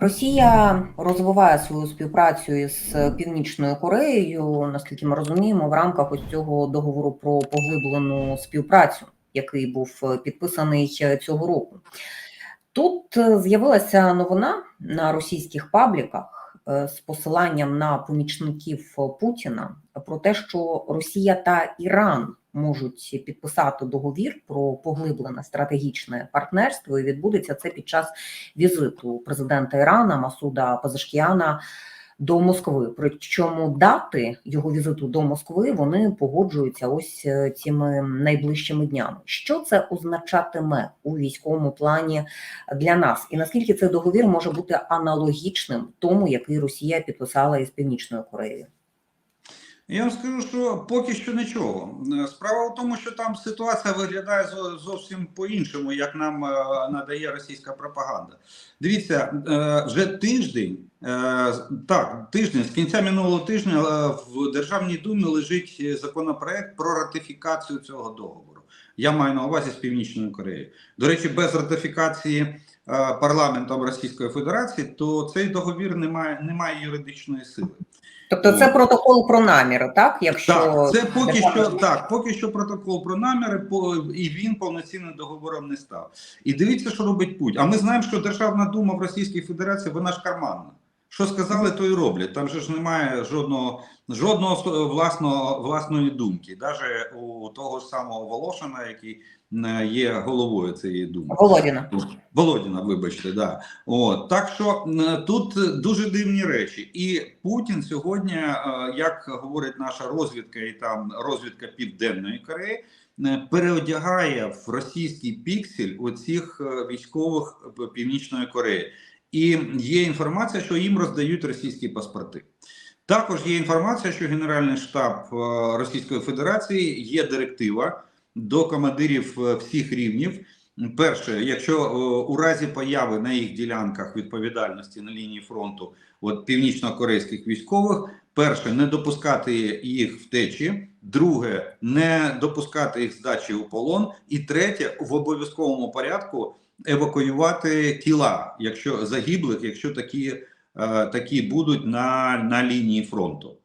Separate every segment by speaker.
Speaker 1: Росія розвиває свою співпрацю із Північною Кореєю, наскільки ми розуміємо, в рамках ось цього договору про поглиблену співпрацю, який був підписаний цього року. Тут е, з'явилася новина на російських пабліках е, з посиланням на помічників Путіна про те, що Росія та Іран можуть підписати договір про поглиблене стратегічне партнерство, і відбудеться це під час візиту президента Ірана Масуда Пазашкіана до Москви. Причому дати його візиту до Москви вони погоджуються ось е, цими найближчими днями. Що це означатиме у військовому плані для нас, і наскільки цей договір може бути аналогічним тому, який Росія підписала із Північною Кореєю?
Speaker 2: Я вам скажу, що поки що нічого. Справа в тому, що там ситуація виглядає зовсім по-іншому, як нам е, надає російська пропаганда. Дивіться, е, вже тиждень, е, так, тиждень, з кінця минулого тижня в Державній думі лежить законопроект про ратифікацію цього договору. Я маю на увазі з Північною Кореєю. До речі, без ратифікації парламентом Російської Федерації, то цей договір не має, не має юридичної сили.
Speaker 1: Тобто, це протокол про наміри, так? Якщо
Speaker 2: Так, це поки що так, поки що протокол про наміри, по і він повноцінним договором не став. І дивіться, що робить Путь. А ми знаємо, що Державна дума в Російській Федерації вона ж карманна. Що сказали, то і роблять. Там же ж немає жодного жодного власного власної думки, навіть у того ж самого Волошина, який є головою цієї думи.
Speaker 1: Володіна.
Speaker 2: Володіна, вибачте, да. От так що тут дуже дивні речі, і Путін сьогодні, е, як говорить наша розвідка, і там розвідка Південної Кореї, переодягає в російський піксель оцих е, військових е, Північної Кореї. І є інформація, що їм роздають російські паспорти. Також є інформація, що Генеральний штаб е, Російської Федерації є директива до командирів е, всіх рівнів. Перше, якщо е, у разі появи на їх ділянках відповідальності на лінії фронту от північно-корейських військових, перше не допускати їх втечі, друге не допускати їх здачі у полон, і третє в обов'язковому порядку евакуювати тіла, якщо загиблих, якщо такі, е, такі будуть на, на лінії фронту.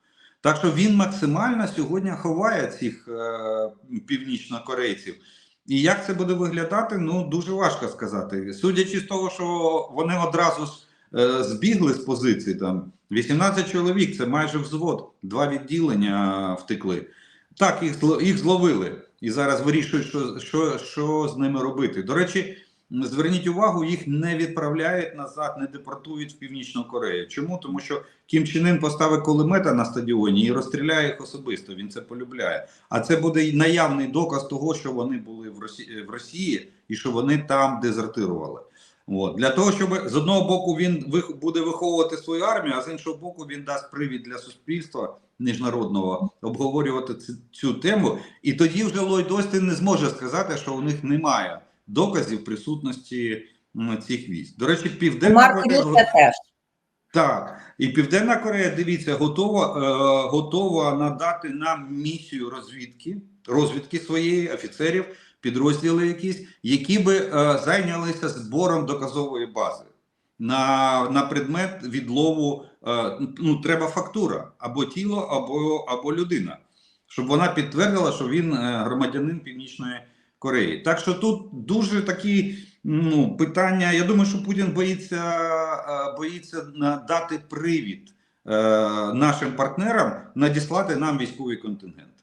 Speaker 2: Так що він максимально сьогодні ховає цих е, північнокорейців. І як це буде виглядати, ну дуже важко сказати. Судячи з того, що вони одразу е, збігли з позиції, там 18 чоловік, це майже взвод, два відділення втекли. Так, їх їх зловили і зараз вирішують, що, що, що з ними робити. До речі, зверніть увагу, їх не відправляють назад, не депортують в Північну Корею. Чому? Тому що Кім Чен Ын поставить кулемета на стадіоні і розстріляє їх особисто. Він це полюбляє. А це буде наявний доказ того, що вони були в Росії, в Росії і що вони там дезертирували. От. Для того, щоб з одного боку він буде виховувати свою армію, а з іншого боку, він дасть привід для суспільства міжнародного обговорювати цю, цю тему. І тоді вже Ллойд Остін не зможе сказати, що у них немає доказів присутності цих військ. До речі, південна Корея-
Speaker 1: теж.
Speaker 2: так, і Південна Корея, дивіться, готова, е, готова надати нам місію розвідки, розвідки своєї, офіцерів, підрозділи якісь, які би е, зайнялися збором доказової бази на, на предмет відлову. Е, ну, треба фактура або тіло, або, або людина, щоб вона підтвердила, що він е, громадянин Північної Кореї. Так що тут дуже такі ну, питання. Я думаю, що Путін боїться, е, боїться надати привід е, нашим партнерам надіслати нам військовий контингент.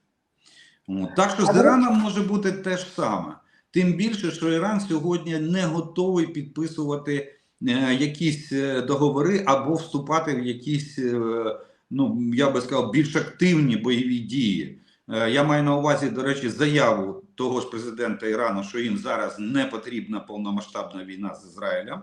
Speaker 2: От. Так що з Іраном може бути те ж саме. Тим більше, що Іран сьогодні не готовий підписувати е, якісь договори або вступати в якісь, ну я би сказав, більш активні бойові дії. Я маю на увазі, до речі, заяву того ж президента Ірану, що їм зараз не потрібна повномасштабна війна з Ізраїлем.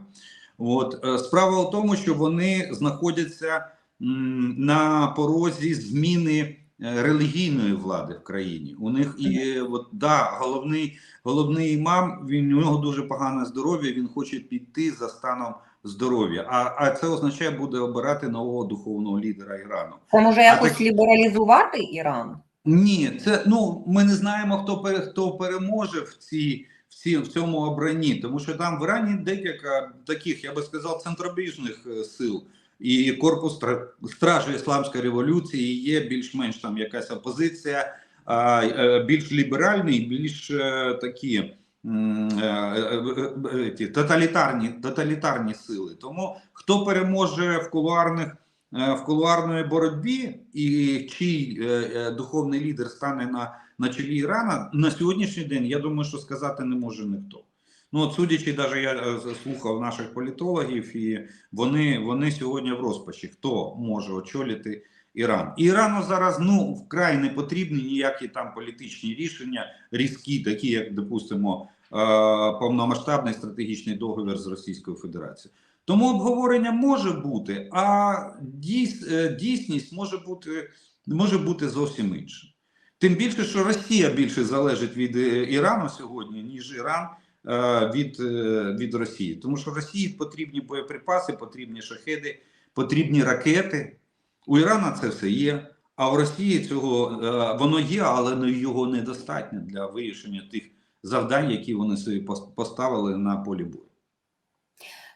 Speaker 2: От е, справа в тому, що вони знаходяться на порозі зміни е, релігійної влади в країні. У них і от да, головний головний імам. Він у нього дуже погане здоров'я. Він хоче піти за станом здоров'я. А, а це означає буде обирати нового духовного лідера Ірану.
Speaker 1: Це може якось
Speaker 2: так-
Speaker 1: лібералізувати Іран?
Speaker 2: Ні, це ну ми не знаємо, хто хто переможе в цій в, ці, в цьому обранні, тому що там в Ірані декілька таких, я би сказав, центробіжних е, сил. І корпус стра- стражі ісламської революції є більш-менш там якась опозиція, а, е, більш ліберальні, більш е, такі ті тоталітарні, тоталітарні сили. Тому хто переможе в кулуарних в кулуарної боротьбі, і чий е, е, духовний лідер стане на, на чолі Ірана на сьогоднішній день, я думаю, що сказати не може ніхто. Ну, от судячи, навіть я е, слухав наших політологів, і вони, вони сьогодні в розпачі, хто може очолити Іран. І Ірану зараз ну вкрай не потрібні ніякі там політичні рішення, різкі, такі, як допустимо, е, повномасштабний стратегічний договір з Російською Федерацією. Тому обговорення може бути, а е, дійсність може бути, може бути зовсім інша. Тим більше, що Росія більше залежить від е, Ірану сьогодні, ніж Іран е, від, від Росії. Тому що Росії потрібні боєприпаси, потрібні шахеди, потрібні ракети. У Ірана це все є. А в Росії цього воно є, але його недостатньо для вирішення тих завдань, які вони собі поставили на полі бою.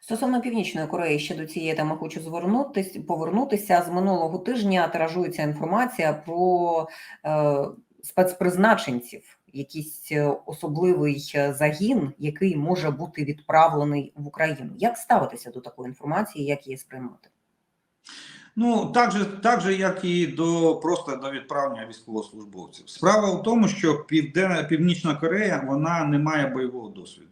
Speaker 1: Стосовно Північної Кореї, ще до цієї теми хочу звернутися, повернутися. З минулого тижня тиражується інформація про е, спецпризначенців, якийсь е, особливий е, загін, який може бути відправлений в Україну. Як ставитися до такої інформації, як її сприймати?
Speaker 2: Ну, так же, так же, як і до просто до відправлення військовослужбовців. Справа в тому, що Південна Північна Корея вона не має бойового досвіду.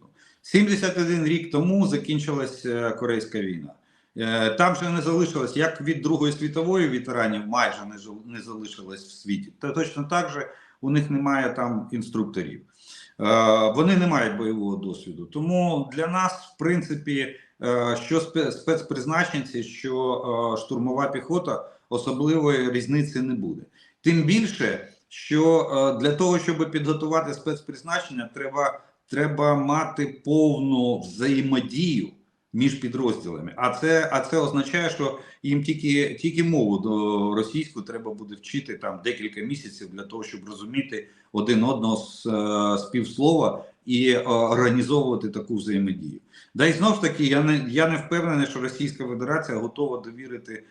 Speaker 2: 71 рік тому закінчилась е, Корейська війна. Е, Там вже не залишилось, як від Другої світової ветеранів, майже не не залишилось в світі. Та точно так же у них немає там інструкторів. Е, Вони не мають бойового досвіду. Тому для нас, в принципі, що спецпризначенці, що штурмова піхота, особливої різниці не буде. Тим більше, що для того, щоб підготувати спецпризначення, треба, треба мати повну взаємодію між підрозділами. А це, а це означає, що їм тільки, тільки мову до російську треба буде вчити там декілька місяців для того, щоб розуміти один одного з, е, з півслова і е, організовувати таку взаємодію. Да і знов ж таки, я не я не впевнений, що Російська Федерація готова довірити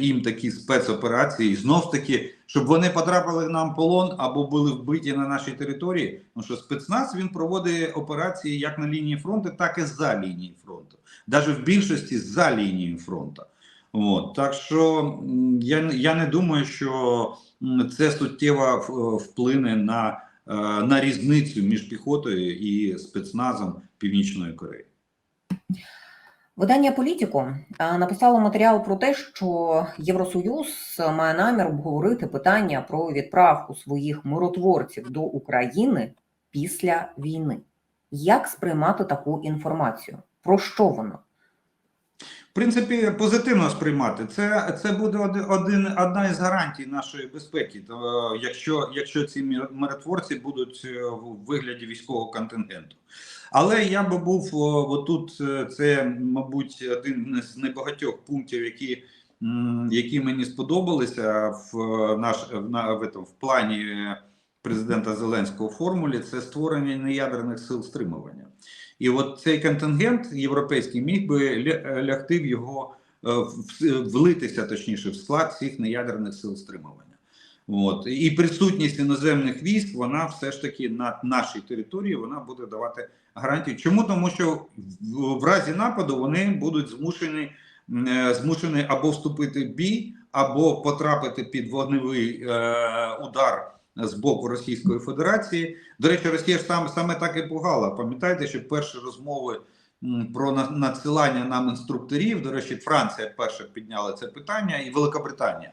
Speaker 2: їм такі спецоперації. Знов таки, щоб вони потрапили нам в полон або були вбиті на нашій території. Тому що спецназ він проводить операції як на лінії фронту, так і за лінії фронту, навіть в більшості за лінією фронту. От так що я, я не думаю, що це суттєво вплине на, е, на різницю між піхотою і спецназом Північної Кореї.
Speaker 1: Видання Політіко е, написало матеріал про те, що Євросоюз має намір обговорити питання про відправку своїх миротворців до України після війни. Як сприймати таку інформацію? Про що воно?
Speaker 2: В принципі, позитивно сприймати. Це, це буде один, одна із гарантій нашої безпеки. То, е, якщо, якщо ці миротворці будуть е, в вигляді військового контингенту. Але я би був отут, е, це, мабуть, один з небагатьох пунктів, які, які мені сподобалися в, е, наш, в, на, в, в плані е, президента Зеленського формулі, це створення неядерних сил стримування. І от цей контингент європейський міг би ля- лягти в його е, влитися, точніше, в склад всіх неядерних сил стримування. От і присутність іноземних військ, вона все ж таки на нашій території вона буде давати гарантію. Чому тому, що в, разі нападу вони будуть змушені е, змушені або вступити в бій, або потрапити під вогневий е, удар з боку Російської Федерації. До речі, Росія ж саме, саме так і пугала. Пам'ятаєте, що перші розмови про на- надсилання нам інструкторів, до речі, Франція перша підняла це питання, і Великобританія.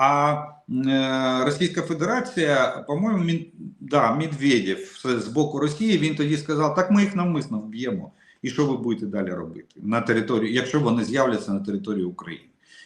Speaker 2: А е, Російська Федерація, по-моєму, Мін, да, Медведєв з- боку Росії, він тоді сказав: так ми їх навмисно вб'ємо. І що ви будете далі робити на території, якщо вони з'являться на території України?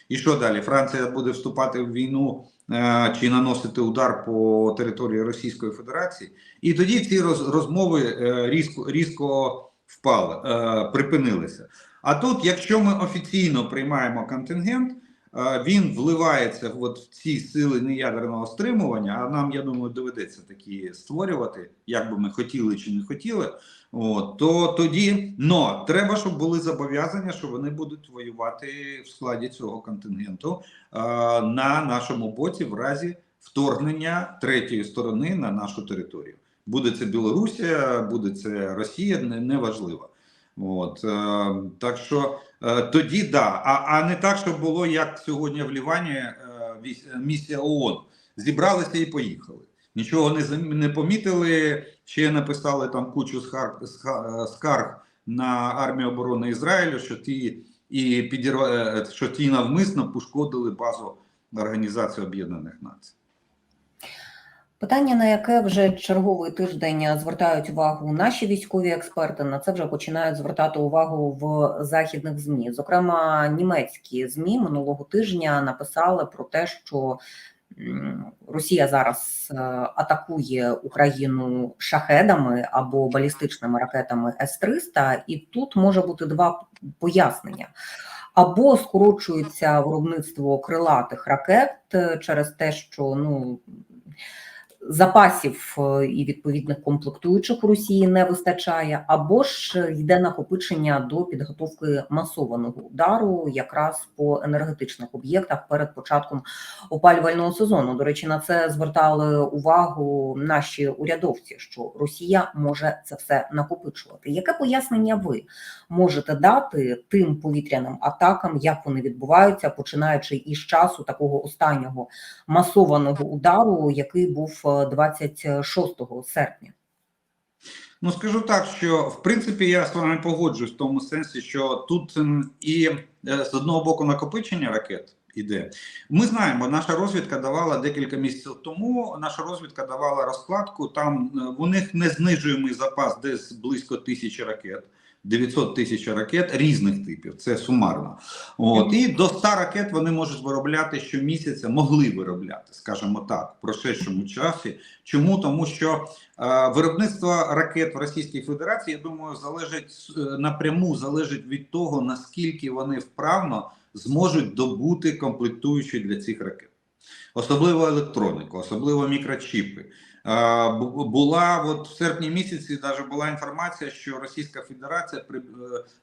Speaker 2: І що далі? Франція буде вступати в війну е, чи наносити удар по території Російської Федерації? І тоді ці роз, розмови е, різко, різко впали, е, припинилися. А тут, якщо ми офіційно приймаємо контингент, він вливається от в ці сили неядерного стримування. А нам, я думаю, доведеться такі створювати, як би ми хотіли чи не хотіли. От то тоді но треба, щоб були зобов'язання, що вони будуть воювати в складі цього контингенту е, на нашому боці в разі вторгнення третьої сторони на нашу територію. Буде це Білорусія, буде це Росія, не, неважливо. От е, так що е, тоді да, а, а не так, щоб було як сьогодні в Лівані е, місія ООН. Зібралися і поїхали. Нічого не не помітили. Ще написали там кучу скарг, скарг на армію оборони Ізраїлю, що ті і підірва, е, що ті навмисно пошкодили базу Організації Об'єднаних Націй.
Speaker 1: Питання, на яке вже черговий тиждень звертають увагу наші військові експерти, на це вже починають звертати увагу в західних змі. Зокрема, німецькі змі минулого тижня написали про те, що Росія зараз е, атакує Україну шахедами або балістичними ракетами С-300, і тут може бути два пояснення. Або скорочується виробництво крилатих ракет е, через те, що ну запасів е, і відповідних комплектуючих у Росії не вистачає, або ж йде накопичення до підготовки масованого удару якраз по енергетичних об'єктах перед початком опалювального сезону. До речі, на це звертали увагу наші урядовці, що Росія може це все накопичувати. Яке пояснення ви можете дати тим повітряним атакам, як вони відбуваються, починаючи із часу такого останнього масованого удару, який був е, 26 серпня?
Speaker 2: Ну скажу так, що в принципі я з вами погоджуюсь в тому сенсі, що тут і е, з одного боку накопичення ракет іде. Ми знаємо, наша розвідка давала декілька місяців тому. Наша розвідка давала розкладку. Там е, у них незнижуємий запас, десь близько тисячі ракет. 900 тисяч ракет різних типів, це сумарно. От і до 100 ракет вони можуть виробляти щомісяця, могли виробляти, скажімо так, в прошедшому часі. Чому тому, що е, виробництво ракет в Російській Федерації, я думаю, залежить е, напряму залежить від того, наскільки вони вправно зможуть добути комплектуючі для цих ракет, особливо електронику, особливо мікрочіпи. Бу- Була от в серпні місяці, навіть була інформація, що Російська Федерація е,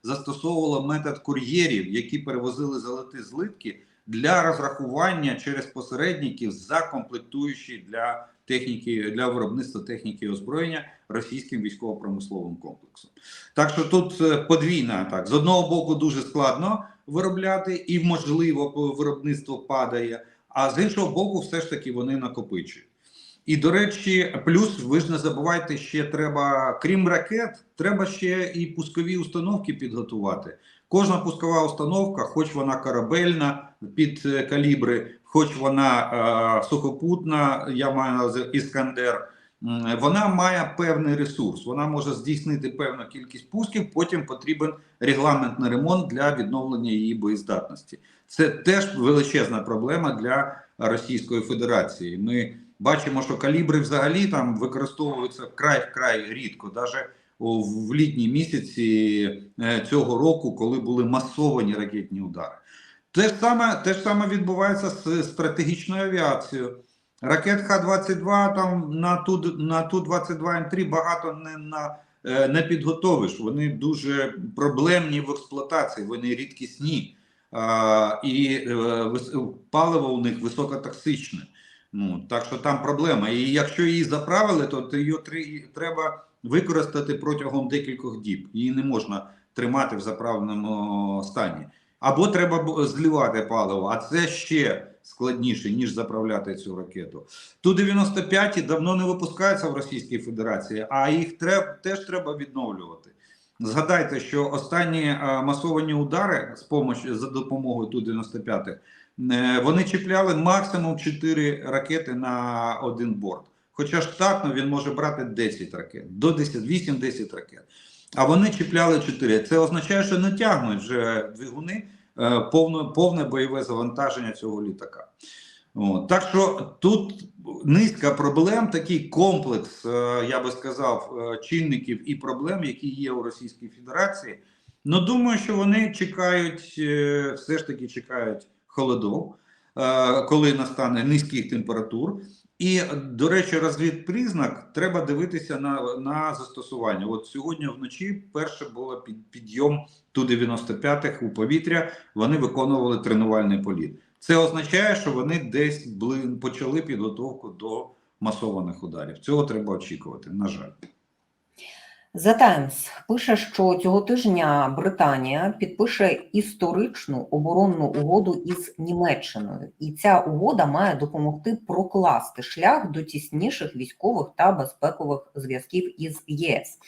Speaker 2: застосовувала метод кур'єрів, які перевозили золоті злитки для розрахування через посередників за комплектуючі для техніки для виробництва техніки і озброєння російським військово-промисловим комплексом. Так що тут е, подвійна так з одного боку дуже складно виробляти, і можливо виробництво падає. А з іншого боку, все ж таки вони накопичують. І до речі, плюс ви ж не забувайте, ще треба, крім ракет, треба ще і пускові установки підготувати. Кожна пускова установка, хоч вона корабельна під е, калібри, хоч вона е, сухопутна, я маю на увазі Іскандер, вона має певний ресурс. Вона може здійснити певну кількість пусків. Потім потрібен регламентний ремонт для відновлення її боєздатності. Це теж величезна проблема для Російської Федерації. Ми бачимо, що калібри взагалі там використовуються вкрай вкрай рідко, навіть в літні місяці е, цього року, коли були масовані ракетні удари. Те ж саме, те ж саме відбувається з стратегічною авіацією. Ракет Х-22 там на ту на ту 22 М3 багато не на е, не підготовиш. Вони дуже проблемні в експлуатації, вони рідкісні. А, і е, паливо у них високотоксичне. Ну так що там проблема. І якщо її заправили, то її треба використати протягом декількох діб. Її не можна тримати в заправленому стані. Або треба зливати паливо, а це ще складніше, ніж заправляти цю ракету. Ту 95 давно не випускаються в Російській Федерації, а їх треб, теж треба відновлювати. Згадайте, що останні е, масовані удари з помощ- за допомогою ту 95 е, вони чіпляли максимум 4 ракети на один борт. Хоча штатно він може брати 10 ракет, до 10, 8-10 ракет. А вони чіпляли 4. Це означає, що не тягнуть вже двигуни е, повне, повне бойове завантаження цього літака. От. Так що тут низка проблем, такий комплекс, е, я би сказав, е, чинників і проблем, які є у Російській Федерації. Ну думаю, що вони чекають, е, все ж таки чекають холодов, е, коли настане низьких температур. І, до речі, розвідпризнак треба дивитися на, на застосування. От сьогодні вночі перше було під, підйом ту 95-х у повітря. Вони виконували тренувальний політ. Це означає, що вони десь бли, почали підготовку до масованих ударів. Цього треба очікувати. На жаль.
Speaker 1: The Times пише, що цього тижня Британія підпише історичну оборонну угоду із Німеччиною, і ця угода має допомогти прокласти шлях до тісніших військових та безпекових зв'язків із ЄС.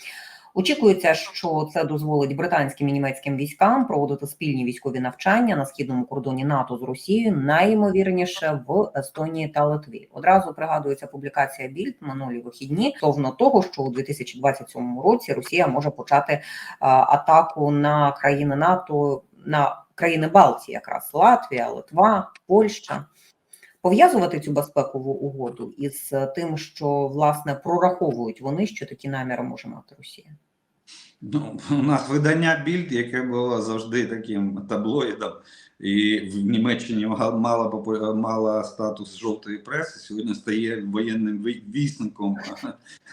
Speaker 1: Очікується, що це дозволить британським і німецьким військам проводити спільні військові навчання на східному кордоні НАТО з Росією, найімовірніше в Естонії та Литві. Одразу пригадується публікація Більд минулі вихідні стовно того, що у 2027 році Росія може почати атаку на країни НАТО на країни Балтії, якраз Латвія, Литва, Польща. Пов'язувати цю безпекову угоду із тим, що власне прораховують вони, що такі наміри може мати Росія.
Speaker 2: Ну, у нас видання Більд, яке було завжди таким таблоїдом, і в Німеччині мала мала статус жовтої преси, сьогодні стає воєнним ві- вісником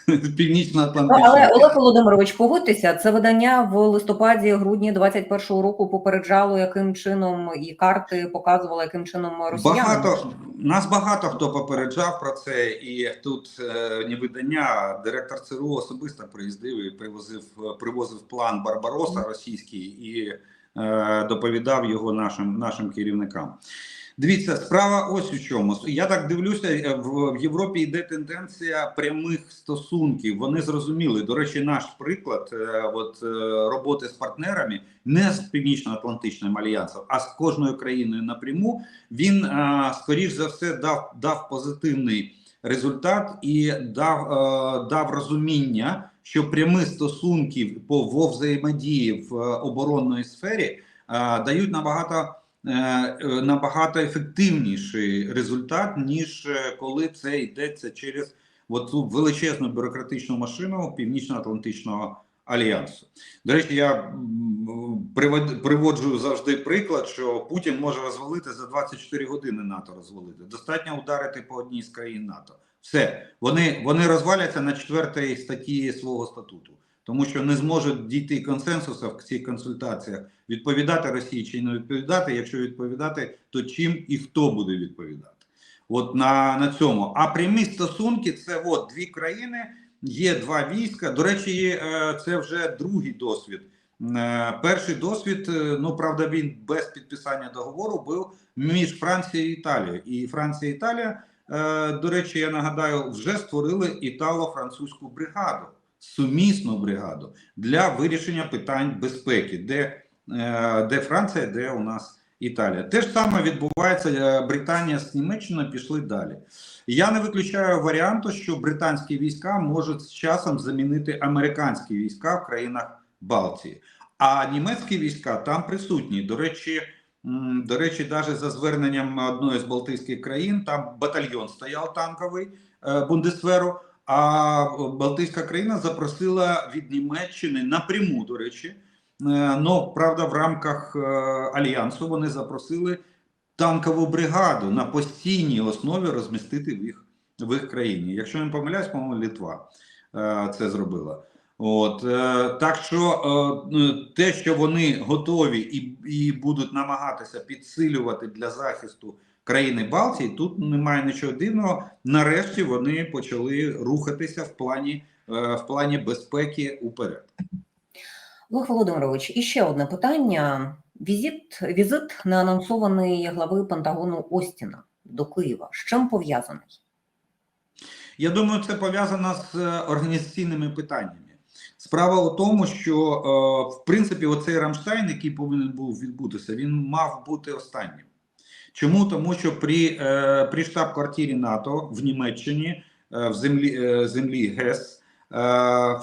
Speaker 2: північно-атлантичного.
Speaker 1: але Олег Володимирович, погодьтеся, це видання в листопаді-грудні 21-го року попереджало, яким чином і карти показували, яким чином росіяни
Speaker 2: Багато нас багато хто попереджав про це, і тут е, не видання, директор ЦРУ особисто приїздив і привозив привозив план Барбароса російський і е, доповідав його нашим нашим керівникам. Дивіться, справа ось у чому. Я так дивлюся, е, в, Європі йде тенденція прямих стосунків. Вони зрозуміли. До речі, наш приклад е, от, е, роботи з партнерами не з Північно-Атлантичним альянсом, а з кожною країною напряму. Він, скоріш за все, дав, дав позитивний результат і дав, дав розуміння, що прямі стосунки по взаємодії в оборонної сфері дають набагато набагато ефективніший результат, ніж е, коли це йдеться через цю величезну бюрократичну машину Північно-Атлантичного альянсу. До речі, я привод- приводжу завжди приклад, що Путін може розвалити за 24 години НАТО розвалити. Достатньо ударити по одній з країн НАТО. Все, вони, вони розваляться на четвертій статті свого статуту, тому що не зможуть дійти консенсусу в цих консультаціях, відповідати Росії чи не відповідати. Якщо відповідати, то чим і хто буде відповідати. От на, на цьому. А прямі стосунки це от дві країни, є два війська. До речі, е, це вже другий досвід. Е, Перший досвід, е, ну правда, він без підписання договору був між Францією і Італією. І Франція і Італія, до речі, я нагадаю, вже створили італо-французьку бригаду, сумісну бригаду для вирішення питань безпеки, де, е, де Франція, де у нас Італія. Те ж саме відбувається. е, Британія з Німеччиною пішли далі. Я не виключаю варіанту, що британські війська можуть з часом замінити американські війська в країнах Балтії, а німецькі війська там присутні. До речі, до речі, навіть за зверненням одної з Балтійських країн, там батальйон стояв танковий е, Бундесверу. А Балтійська країна запросила від Німеччини напряму, до речі. Е, Ну, правда, в рамках е, альянсу вони запросили танкову бригаду на постійній основі розмістити в їх в їх країні. Якщо не помиляюсь, по-моєму, Літва е, це зробила. От е, так що е, те, що вони готові і, і будуть намагатися підсилювати для захисту країни Балтії, тут немає нічого дивного. Нарешті вони почали рухатися в плані е, в плані безпеки уперед.
Speaker 1: Олег Володимирович, і ще одне питання. Візит, візит неанонсований глави Пентагону Остіна до Києва. З чим пов'язаний?
Speaker 2: Я думаю, це пов'язано з е, організаційними питаннями. Справа у тому, що е, в принципі оцей Рамштайн, який повинен був відбутися, він мав бути останнім. Чому? Тому що при, е, при штаб-квартирі НАТО в Німеччині е, в землі, е, землі ГЕС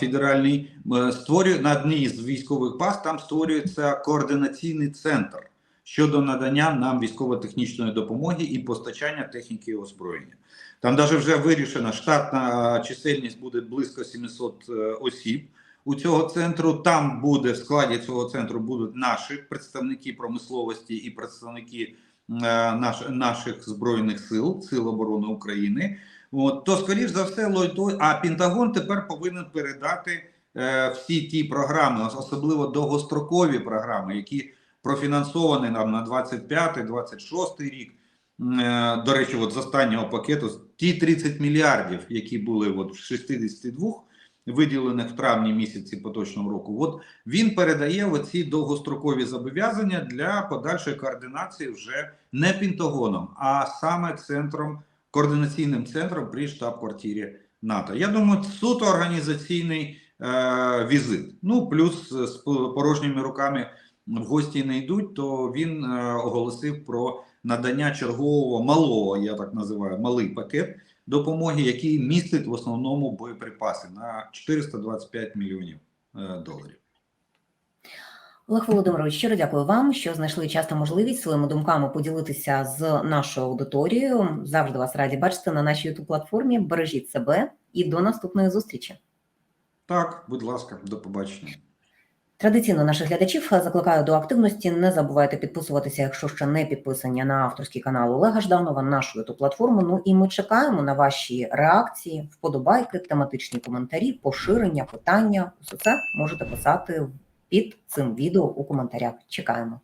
Speaker 2: федеральний створює на одній з військових баз, там створюється координаційний центр щодо надання нам військово-технічної допомоги і постачання техніки і озброєння. Там навіть вже вирішена штатна чисельність буде близько 700 е, осіб у цього центру. Там буде в складі цього центру будуть наші представники промисловості і представники наш, наших збройних сил, сил оборони України. От то, скоріш за все, Лойтой, а Пентагон тепер повинен передати е, всі ті програми, особливо довгострокові програми, які профінансовані нам на 25-26 рік. Е, До речі, от з останнього пакету ті 30 мільярдів, які були от в 62 виділених в травні місяці поточного року. От він передає оці довгострокові зобов'язання для подальшої координації вже не Пентагоном, а саме центром координаційним центром при штаб-квартирі НАТО. Я думаю, суто організаційний е, візит. Ну плюс з порожніми руками в гості не йдуть. То він е, оголосив про надання чергового малого, я так називаю, малий пакет допомоги, який містить в основному боєприпаси на 425 мільйонів е, доларів.
Speaker 1: Олег Володимирович, щиро дякую вам, що знайшли час та можливість своїми думками поділитися з нашою аудиторією. Завжди вас раді бачити на нашій youtube платформі. Бережіть себе і до наступної зустрічі.
Speaker 2: Так, будь ласка, до побачення.
Speaker 1: Традиційно наших глядачів закликаю до активності. Не забувайте підписуватися, якщо ще не підписані на авторський канал Олега Жданова, нашу youtube платформу. Ну і ми чекаємо на ваші реакції, вподобайки, тематичні коментарі, поширення, питання. Усе це можете писати під цим відео у коментарях. Чекаємо.